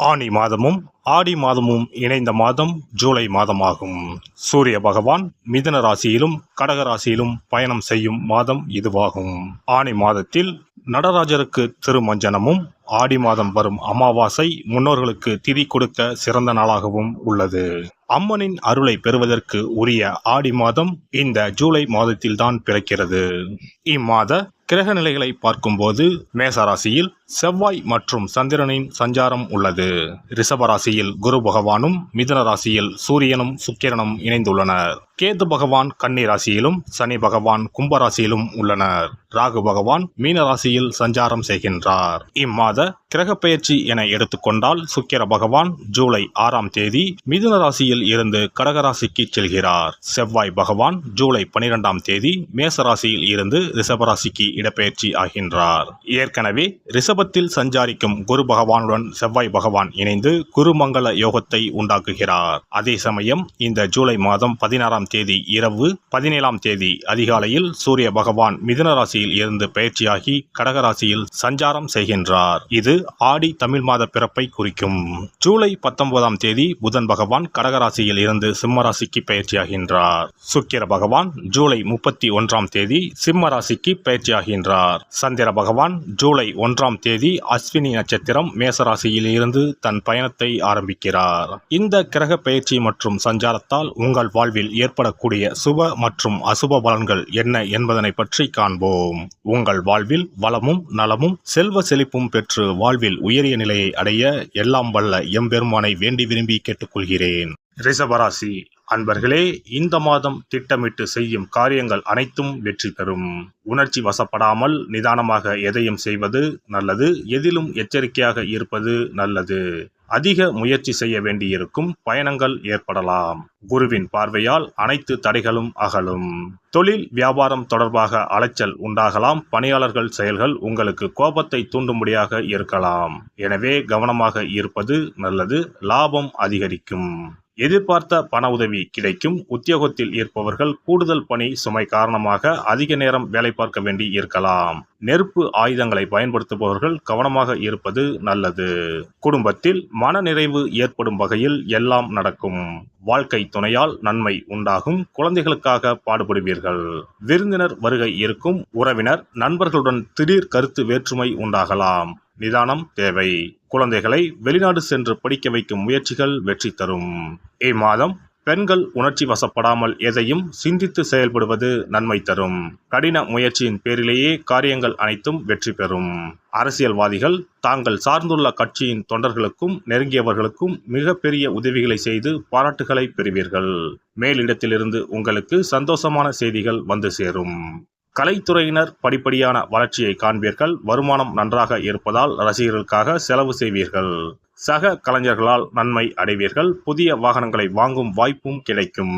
ஆனி மாதமும் ஆடி மாதமும் இணைந்த மாதம் ஜூலை மாதமாகும். சூரிய பகவான் மிதுன ராசியிலும் கடக ராசியிலும் பயணம் செய்யும் மாதம் இதுவாகும். ஆணி மாதத்தில் நடராஜருக்கு திருமஞ்சனமும் ஆடி மாதம் வரும் அமாவாசை முன்னோர்களுக்கு திதி கொடுக்க சிறந்த நாளாகவும் உள்ளது. அம்மனின் அருளை பெறுவதற்கு உரிய ஆடி மாதம் இந்த ஜூலை மாதத்தில்தான் பிறக்கிறது. இம்மாத கிரக நிலைகளை பார்க்கும்போது மேசராசியில் செவ்வாய் மற்றும் சந்திரனின் சஞ்சாரம் உள்ளது. ரிஷபராசியில் குரு பகவானும் மிதுன ராசியில் சூரியனும் சுக்கிரனும் இணைந்துள்ளனர். கேது பகவான் கன்னி ராசியிலும் சனி பகவான் கும்பராசியிலும் உள்ளனர். ராகு பகவான் மீன ராசியில் சஞ்சாரம் செய்கின்றார். இம்மாத கிரகப்பெயர்ச்சி என எடுத்துக்கொண்டால் சுக்கிர பகவான் ஜூலை ஆறாம் தேதி மிதுன ராசியில் இருந்து கடகராசிக்கு செல்கிறார். செவ்வாய் பகவான் ஜூலை பனிரெண்டாம் தேதி மேச ராசியில் இருந்து ரிஷபராசிக்கு இடப்பெயர்ச்சி ஆகின்றார். ஏற்கனவே ரிஷபத்தில் சஞ்சாரிக்கும் குரு பகவானுடன் செவ்வாய் பகவான் இணைந்து குருமங்கள யோகத்தை உண்டாக்குகிறார். அதே சமயம் இந்த ஜூலை மாதம் பதினாறாம் தேதி இரவு பதினேழாம் தேதி அதிகாலையில் சூரிய பகவான் மிதுன ராசியில் இருந்து பயிற்சியாகி கடகராசியில் சஞ்சாரம் செய்கின்றார். இது ஆடி தமிழ் மாத பிறப்பை குறிக்கும். ஜூலை பத்தொன்பதாம் தேதி புதன் பகவான் கடகராசியில் இருந்து சிம்ம ராசிக்கு பயிற்சியாகின்றார். சுக்கிர பகவான் ஜூலை முப்பத்தி ஒன்றாம் தேதி சிம்ம ராசிக்கு பயிற்சியாகின்றார். சந்திர பகவான் ஜூலை ஒன்றாம் தேதி அஸ்வினி நட்சத்திரம் மேசராசியில் இருந்து தன் பயணத்தை ஆரம்பிக்கிறார். இந்த கிரக பயிற்சி மற்றும் சஞ்சாரத்தால் உங்கள் வாழ்வில் ஏற்படக்கூடிய சுப மற்றும் அசுப பலன்கள் என்ன என்பதனை பற்றி காண்போம். உங்கள் வாழ்வில் வளமும் நலமும் செல்வ செழிப்பும் பெற்று வாழ்வில் உயரிய நிலையை அடைய எல்லாம் வல்ல எம்பெருமானை வேண்டி விரும்பி கேட்டுக்கொள்கிறேன். ரிஷபராசி அன்பர்களே இந்த மாதம் திட்டமிட்டு செய்யும் காரியங்கள் அனைத்தும் வெற்றி பெறும். உணர்ச்சி வசப்படாமல் நிதானமாக எதையும் செய்வது நல்லது எதிலும் எச்சரிக்கையாக இருப்பது நல்லது. அதிக முயற்சி செய்ய வேண்டியிருக்கும் பயணங்கள் ஏற்படலாம். குருவின் பார்வையால் அனைத்து தடைகளும் அகலும். தொழில் வியாபாரம் தொடர்பாக அலைச்சல் உண்டாகலாம். பணியாளர்கள் செயல்கள் உங்களுக்கு கோபத்தை தூண்டும்படியாக இருக்கலாம். எனவே கவனமாக இருப்பது நல்லது லாபம் அதிகரிக்கும். எதிர்பார்த்த பண உதவி கிடைக்கும். உத்தியோகத்தில் இருப்பவர்கள் கூடுதல் பணி சுமை காரணமாக அதிக நேரம் வேலை பார்க்க வேண்டி இருக்கலாம். நெருப்பு ஆயுதங்களை பயன்படுத்துபவர்கள் கவனமாக இருப்பது நல்லது. குடும்பத்தில் மனநிறைவு ஏற்படும் வகையில் எல்லாம் நடக்கும். வாழ்க்கை துணையால் நன்மை உண்டாகும். குழந்தைகளுக்காக பாடுபடுவீர்கள். விருந்தினர் வருகை இருக்கும். உறவினர் நண்பர்களுடன் திடீர் கருத்து வேற்றுமை உண்டாகலாம். நிதானம் தேவை. குழந்தைகளை வெளிநாடு சென்று படிக்க வைக்கும் முயற்சிகள் வெற்றி தரும். இம்மாதம் பெண்கள் உணர்ச்சி வசப்படாமல் எதையும் சிந்தித்து செயல்படுவது நன்மை தரும். கடின முயற்சியின் பேரிலேயே காரியங்கள் அனைத்தும் வெற்றி பெறும். அரசியல்வாதிகள் தாங்கள் சார்ந்துள்ள கட்சியின் தொண்டர்களுக்கும் நெருங்கியவர்களுக்கும் மிகப்பெரிய உதவிகளை செய்து பாராட்டுகளை பெறுவீர்கள். மேலிடத்திலிருந்து உங்களுக்கு சந்தோஷமான செய்திகள் வந்து சேரும். கலைத்துறையினர் படிப்படியான வளர்ச்சியை காண்பீர்கள். வருமானம் நன்றாக இருப்பதால் ரசிகர்களுக்காக செலவு செய்வீர்கள். சக கலைஞர்களால் நன்மை அடைவீர்கள். புதிய வாகனங்களை வாங்கும் வாய்ப்பும் கிடைக்கும்.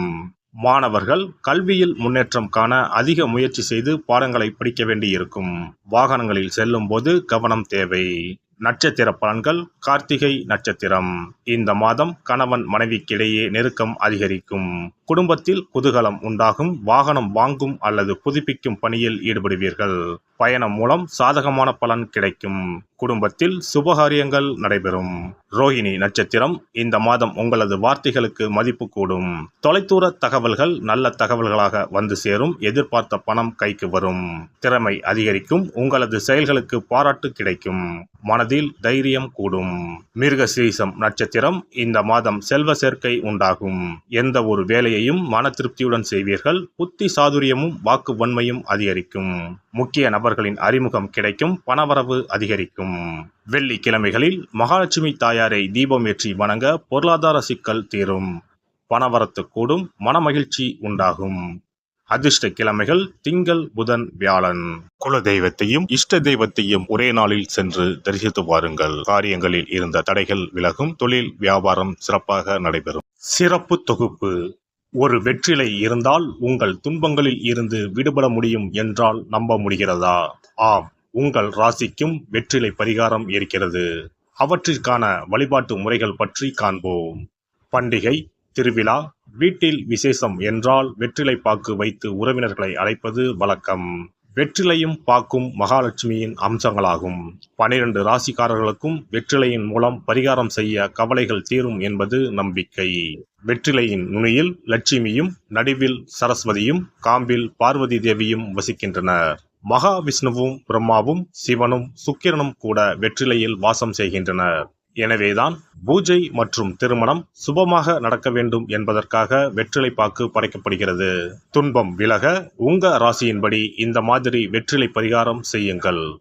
மாணவர்கள் கல்வியில் முன்னேற்றம் காண அதிக முயற்சி செய்து பாடங்களை படிக்க வேண்டியிருக்கும். வாகனங்களில் செல்லும் போது கவனம் தேவை. நட்சத்திர பலன்கள் கார்த்திகை நட்சத்திரம். இந்த மாதம் கணவன் மனைவிக்கிடையே நெருக்கம் அதிகரிக்கும். குடும்பத்தில் குதூகலம் உண்டாகும் வாகனம் வாங்கும் அல்லது புதுப்பிக்கும் பணியில் ஈடுபடுவீர்கள். பயணம் மூலம் சாதகமான பலன் கிடைக்கும். குடும்பத்தில் சுபகாரியங்கள் நடைபெறும். ரோஹிணி நட்சத்திரம் இந்த மாதம் உங்களது வார்த்தைகளுக்கு மதிப்பு கூடும். தொலைதூர தகவல்கள் நல்ல தகவல்களாக வந்து சேரும் எதிர்பார்த்த பணம் கைக்கு வரும். திறமை அதிகரிக்கும் உங்களது செயல்களுக்கு பாராட்டு கிடைக்கும். மனதில் தைரியம் கூடும். மிருகசீசம் நட்சத்திரம் இந்த மாதம் செல்வ சேர்க்கை உண்டாகும். எந்த ஒரு வேலையையும் மன திருப்தியுடன் செய்வீர்கள். புத்தி சாதுரியமும் வாக்கு வன்மையும் அதிகரிக்கும். முக்கிய நபர்களின் அறிமுகம் கிடைக்கும். பணவரவு அதிகரிக்கும். வெள்ளிக்கிழமைகளில் மகாலட்சுமி தாயாரை தீபம் ஏற்றி வணங்க பொருளாதார சிக்கல் தீரும். பணவரத்து கூடும். மனமகிழ்ச்சி உண்டாகும். அதிர்ஷ்ட கிழமைகள் திங்கள் புதன் வியாழன். குல தெய்வத்தையும் இஷ்ட தெய்வத்தையும் ஒரே நாளில் சென்று தரிசித்து வாருங்கள். காரியங்களில் இருந்த தடைகள் விலகும் தொழில் வியாபாரம் சிறப்பாக நடைபெறும். சிறப்பு தொகுப்பு. ஒரு வெற்றிலை இருந்தால் உங்கள் துன்பங்களில் இருந்து விடுபட முடியும் என்றால் நம்ப முடிகிறதா? ஆம் உங்கள் ராசிக்கும் வெற்றிலை பரிகாரம் இருக்கிறது. அவற்றிற்கான வழிபாட்டு முறைகள் பற்றி காண்போம். பண்டிகை திருவிழா வீட்டில் விசேஷம் என்றால் வெற்றிலை பாக்கு வைத்து உறவினர்களை அழைப்பது வழக்கம். வெற்றிலையும் பாக்கும் மகாலட்சுமியின் அம்சங்களாகும். பனிரெண்டு ராசிக்காரர்களுக்கும் வெற்றிலையின் மூலம் பரிகாரம் செய்ய கவலைகள் தீரும் என்பது நம்பிக்கை. வெற்றிலையின் நுனியில் லட்சுமியும் நடுவில் சரஸ்வதியும் காம்பில் பார்வதி தேவியும் வசிக்கின்றனர். மகாவிஷ்ணுவும் பிரம்மாவும் சிவனும் சுக்கிரனும் கூட வெற்றிலையில் வாசம் செய்கின்றனர். எனவேதான் பூஜை மற்றும் திருமணம் சுபமாக நடக்க வேண்டும் என்பதற்காக வெற்றிலைப்பாக்கு படைக்கப்படுகிறது. துன்பம் விலக உங்க ராசியின்படி இந்த மாதிரி வெற்றிலை பரிகாரம் செய்யுங்கள்.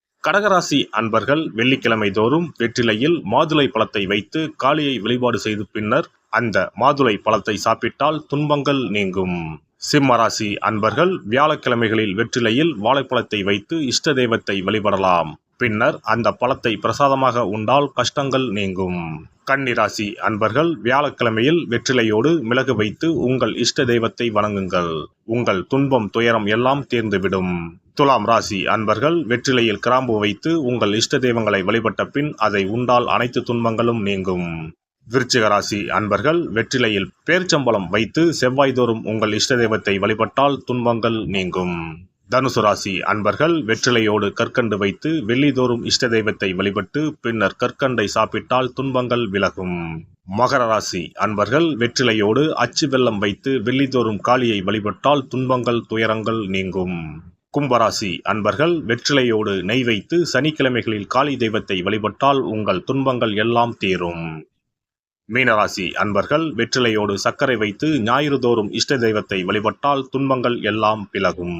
கடகராசி அன்பர்கள் வெள்ளிக்கிழமை தோறும் வெற்றிலையில் மாதுளை பழத்தை வைத்து காளியை வழிபாடு செய்து பின்னர் அந்த மாதுளை பழத்தை சாப்பிட்டால் துன்பங்கள் நீங்கும். சிம்மராசி அன்பர்கள் வியாழக்கிழமைகளில் வெற்றிலையில் வாழைப்பழத்தை வைத்து இஷ்ட தெய்வத்தை வழிபடலாம். பின்னர் அந்த பழத்தை பிரசாதமாக உண்டால் கஷ்டங்கள் நீங்கும். கன்னிராசி அன்பர்கள் வியாழக்கிழமையில் வெற்றிலையோடு மிளகு வைத்து உங்கள் இஷ்ட தெய்வத்தை வணங்குங்கள். உங்கள் துன்பம் துயரம் எல்லாம் தீர்ந்துவிடும். துலாம் ராசி அன்பர்கள் வெற்றிலையில் கிராம்பு வைத்து உங்கள் இஷ்ட தெய்வங்களை வழிபட்ட பின் அதை உண்டால் அனைத்து துன்பங்களும் நீங்கும். விருச்சிக ராசி அன்பர்கள் வெற்றிலையில் பேர்ச்சம்பளம் வைத்து செவ்வாய்தோறும் உங்கள் இஷ்ட தெய்வத்தை வழிபட்டால் துன்பங்கள் நீங்கும். தனுசு ராசி அன்பர்கள் வெற்றிலையோடு கற்கண்டு வைத்து வெள்ளிதோறும் இஷ்ட தெய்வத்தை வழிபட்டு பின்னர் கற்கண்டை சாப்பிட்டால் துன்பங்கள் விலகும். மகர ராசி அன்பர்கள் வெற்றிலையோடு அச்சு வெள்ளம் வைத்து வெள்ளிதோறும் காளியை வழிபட்டால் துன்பங்கள் துயரங்கள் நீங்கும். கும்பராசி அன்பர்கள் வெற்றிலையோடு நெய் வைத்து சனிக்கிழமைகளில் காளி தெய்வத்தை வழிபட்டால் உங்கள் துன்பங்கள் எல்லாம் தீரும். மீனராசி அன்பர்கள் வெற்றிலையோடு சர்க்கரை வைத்து ஞாயிறு தோறும் இஷ்ட தெய்வத்தை வழிபட்டால் துன்பங்கள் எல்லாம் விலகும்.